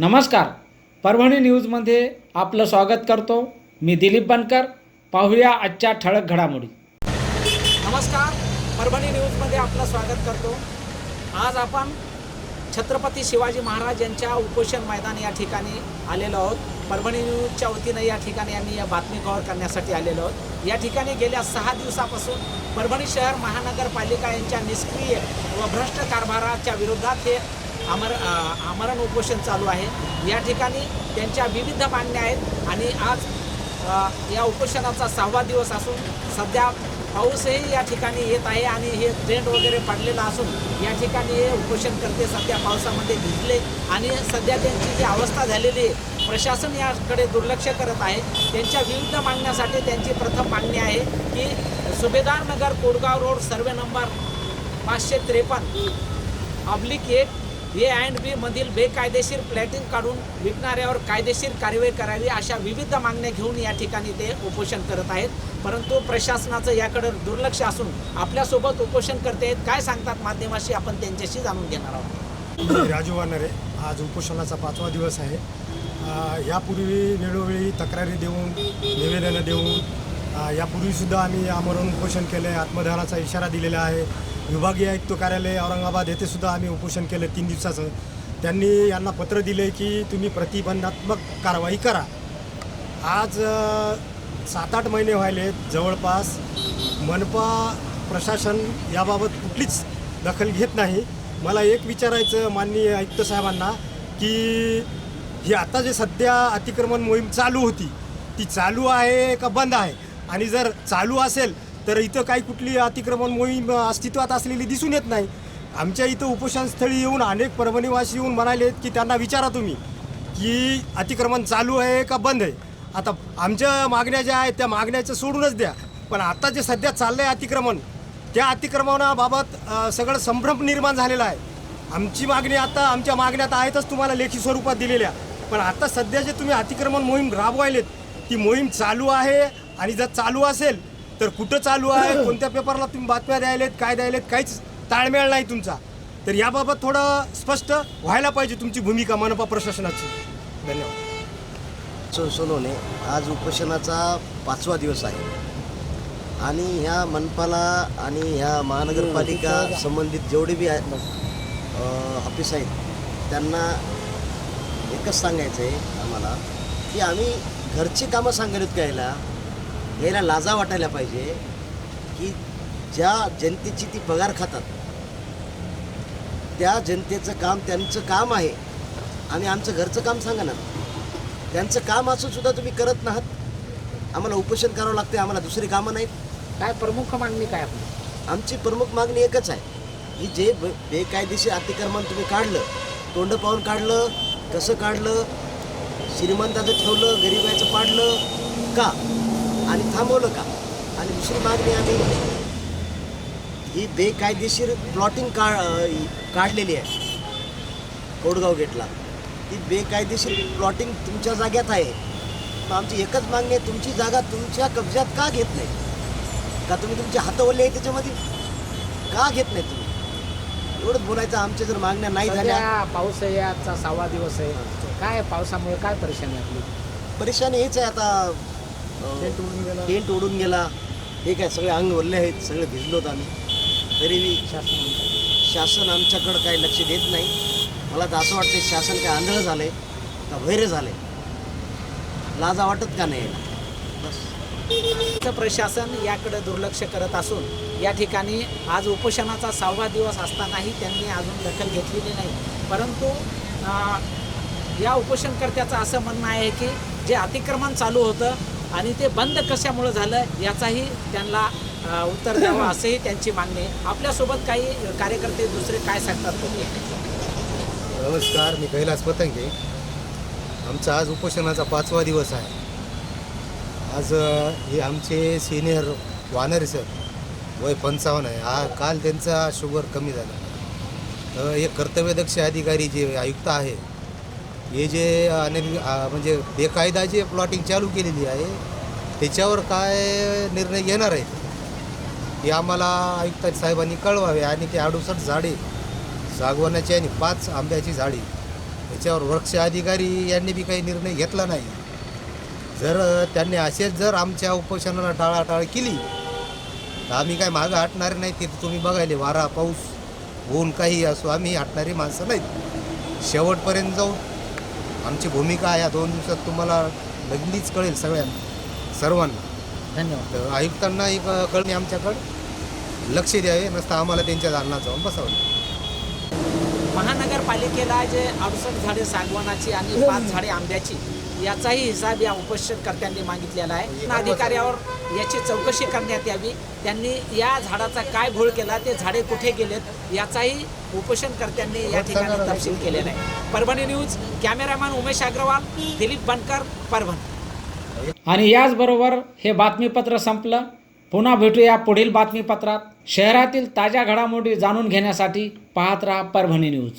नमस्कार. परभणी न्यूजमध्ये आपलं स्वागत करतो. मी दिलीप बनकर. पाहूया आजच्या ठळक घडामोडी. नमस्कार. परभणी न्यूजमध्ये आपलं स्वागत करतो. आज आपण छत्रपती शिवाजी महाराज यांच्या उपोषण मैदान या ठिकाणी आलेलो आहोत. परभणी न्यूजच्या वतीनं या ठिकाणी आम्ही या बातमी कव्हर करण्यासाठी आलेलो आहोत. या ठिकाणी गेल्या सहा दिवसापासून परभणी शहर महानगरपालिका यांच्या निष्क्रिय व भ्रष्ट कारभाराच्या विरोधात हे आमर आमरण उपोषण चालू आहे. या ठिकाणी त्यांच्या विविध मागण्या आहेत आणि आज या उपोषणाचा सहावा दिवस असून सध्या पाऊसही या ठिकाणी येत आहे आणि हे ट्रेंड वगैरे पडलेला असून या ठिकाणी हे उपोषण करते सध्या पावसामध्ये भिजले आणि सध्या त्यांची जी अवस्था झालेली आहे प्रशासन याकडे दुर्लक्ष करत आहे. त्यांच्या विविध मागण्यासाठी त्यांची प्रथम मागणी आहे की सुभेदार नगर कोडगाव रोड सर्वे नंबर पाचशे त्रेपन्न ऑब्लिक एक ए अँड बी मधील बेकायदेशीर प्लॅटिंग काढून विकणाऱ्यावर कायदेशीर कारवाई करावी अशा विविध मागण्या घेऊन या ठिकाणी ते उपोषण करत आहेत. परंतु प्रशासनाचं याकडे दुर्लक्ष असून आपल्यासोबत उपोषण करते आहेत. काय सांगतात माध्यमाशी आपण त्यांच्याशी जाणून घेणार आहोत. राजू वानरे. आज उपोषणाचा पाचवा दिवस आहे. यापूर्वी वेळोवेळी तक्रारी देऊन निवेदनं देऊन यापूर्वीसुद्धा आम्ही आमरण उपोषण केले आत्मदहनाचा इशारा दिलेला आहे. विभागीय आयुक्त कार्यालय औरंगाबाद येथेसुद्धा आम्ही उपोषण केलं तीन दिवसाचं. त्यांनी यांना पत्र दिले की तुम्ही प्रतिबंधात्मक कारवाई करा. आज सात आठ महिने व्हायले जवळपास मनपा प्रशासन याबाबत कुठलीच दखल घेत नाही. मला एक विचारायचं माननीय आयुक्त साहेबांना की ही आता जे सध्या अतिक्रमण मोहीम चालू होती ती चालू आहे का बंद आहे? आणि जर चालू असेल तर इथं काही कुठली अतिक्रमण मोहीम अस्तित्वात असलेली दिसून येत नाही. आमच्या इथं उपोषणस्थळी येऊन अनेक परभणीवासी येऊन म्हणाले की त्यांना विचारा तुम्ही की अतिक्रमण चालू आहे का बंद आहे? आता आमच्या मागण्या ज्या आहेत त्या मागण्याचं सोडूनच द्या. पण आता जे सध्या चाललं आहे अतिक्रमण त्या अतिक्रमणाबाबत सगळं संभ्रम निर्माण झालेला आहे. आमची मागणी आता आमच्या मागण्यात आहेतच तुम्हाला लेखी स्वरूपात दिलेल्या. पण आता सध्या जे तुम्ही अतिक्रमण मोहीम राबवायलेत ती मोहीम चालू आहे आणि जर चालू असेल तर कुठं चालू आहे कोणत्या पेपरला तुम्ही बातम्या द्यायलेत काय द्यायलेत काहीच ताळमेळ नाही तुमचा. तर याबाबत थोडं स्पष्ट व्हायला पाहिजे तुमची भूमिका मनपा प्रशासनाची. धन्यवाद. सो सोनवणे आज उपोषणाचा पाचवा दिवस आहे. आणि ह्या मनपाला आणि ह्या महानगरपालिका संबंधित जेवढे बी ऑफिस आहेत त्यांना एकच सांगायचं आहे आम्हाला की आम्ही घरची कामं सांगायला का यायला लाजा वाटायला पाहिजे की ज्या जनतेची ती पगार खातात. त्या जनतेचं काम त्यांचं काम आहे. आणि आमचं घरचं काम सांगा ना. त्यांचं काम असून सुद्धा तुम्ही करत नाहात. आम्हाला उपोषण करावं लागते आम्हाला दुसरी कामं नाहीत. काय प्रमुख मागणी काय आपली? आमची प्रमुख मागणी एकच आहे. की जे ब- बेकायदेशीर अतिक्रमण तुम्ही काढलं तोंड पाहून काढलं कसं काढलं श्रीमंताचं ठेवलं गरिबाचं पाडलं का? आणि थांबवलं का? आणि दुसरी मागणी आम्ही ही बेकायदेशीर प्लॉटिंग का काढलेली आहे. कोडगाव गेटला. ती बेकायदेशीर प्लॉटिंग तुमच्या जाग्यात आहे. मग आमची एकच मागणी आहे तुमची जागा तुमच्या कब्जात का घेत नाही? का तुम्ही तुमचे हात ओले आहे त्याच्यामध्ये? का घेत नाही तुम्ही? एवढंच बोलायचं आमच्या जर मागण्या नाही झाल्या पाऊस आहे आजचा सहावा दिवस आहे. काय पावसामुळे काय परेशानी आपली? परेशानी हेच आहे आता. टेंट उडून गेला. हे काय सगळे अंग ओरले आहेत सगळे भिजलोत आम्ही. तरी बी शासन शासन आमच्याकडं काही लक्ष देत नाही. मला तर असं वाटतं शासन काय आंधळं झालं आहे का वैर झालं आहे लाजा वाटत का नाही? बस. प्रशासन याकडे दुर्लक्ष करत असून या ठिकाणी आज उपोषणाचा सहावा दिवस असतानाही त्यांनी अजून दखल घेतलेली नाही. परंतु या उपोषणकर्त्याचं असं म्हणणं आहे की जे अतिक्रमण चालू होतं आणि ते बंद कशामुळं झालं याचाही त्यांना उत्तर द्यावं असंही त्यांची मागणी. आपल्यासोबत काही कार्यकर्ते दुसरे काय सांगतात तुम्ही नमस्कार मी कैलास पतंगे. आमचा आज उपोषणाचा पाचवा दिवस आहे. आज हे आमचे सिनियर वानरे सर वय पंचावन्न आहे. हा काल त्यांचा शुगर कमी झाला. हे कर्तव्यदक्ष अधिकारी जे आयुक्त आहे हे जे अनिर् म्हणजे बेकायदा जे प्लॉटिंग चालू केलेली आहे त्याच्यावर काय निर्णय घेणार आहे हे आम्हाला आयुक्त साहेबांनी कळवावे. आणि ते अडुसष्ट झाडे सागवानाची आणि पाच आंब्याची झाडे याच्यावर वृक्ष अधिकारी यांनी बी काही निर्णय घेतला नाही. जर त्यांनी असेच जर आमच्या उपोषणाला टाळाटाळ केली तर आम्ही काय मागं हटणार नाही ते तुम्ही बघायले. वारा पाऊस ऊन काही असो आम्ही हटणारी माणसं नाहीत. शेवटपर्यंत जाऊ आमची भूमिका या दोन दिवसात तुम्हाला लगेच कळेल सगळ्यांना सर्वांना. धन्यवाद. तर आयुक्तांना एक कळणे आमच्याकडं. लक्ष द्यावे नसतं आम्हाला त्यांच्या धारणात जाऊन बसावं महानगरपालिकेला जे अडुसष्ट झाडे सागवानाची आणि पाच झाडे आंब्याची याचाही हिसाब या उपोषणकर्त्यांनी मागितलेला आहे. आणि अधिकाऱ्यावर याची चौकशी करण्यात यावी. त्यांनी या झाडाचा काय घोळ केला ते झाडे कुठे गेलेत याचाही उपोषणकर्त्यांनी या ठिकाणी तपशील केलेला आहे. Parbhani news cameraman Umesh Agarwal Dilip Bankar Parbhani. आणि याचबरोबर हे बातमीपत्र संपलं. पुन्हा भेटूया पुढील बातमीपत्रात. शहरातील ताज्या घडामोडी जाणून घेण्यासाठी पाहत राहा परभणी न्यूज.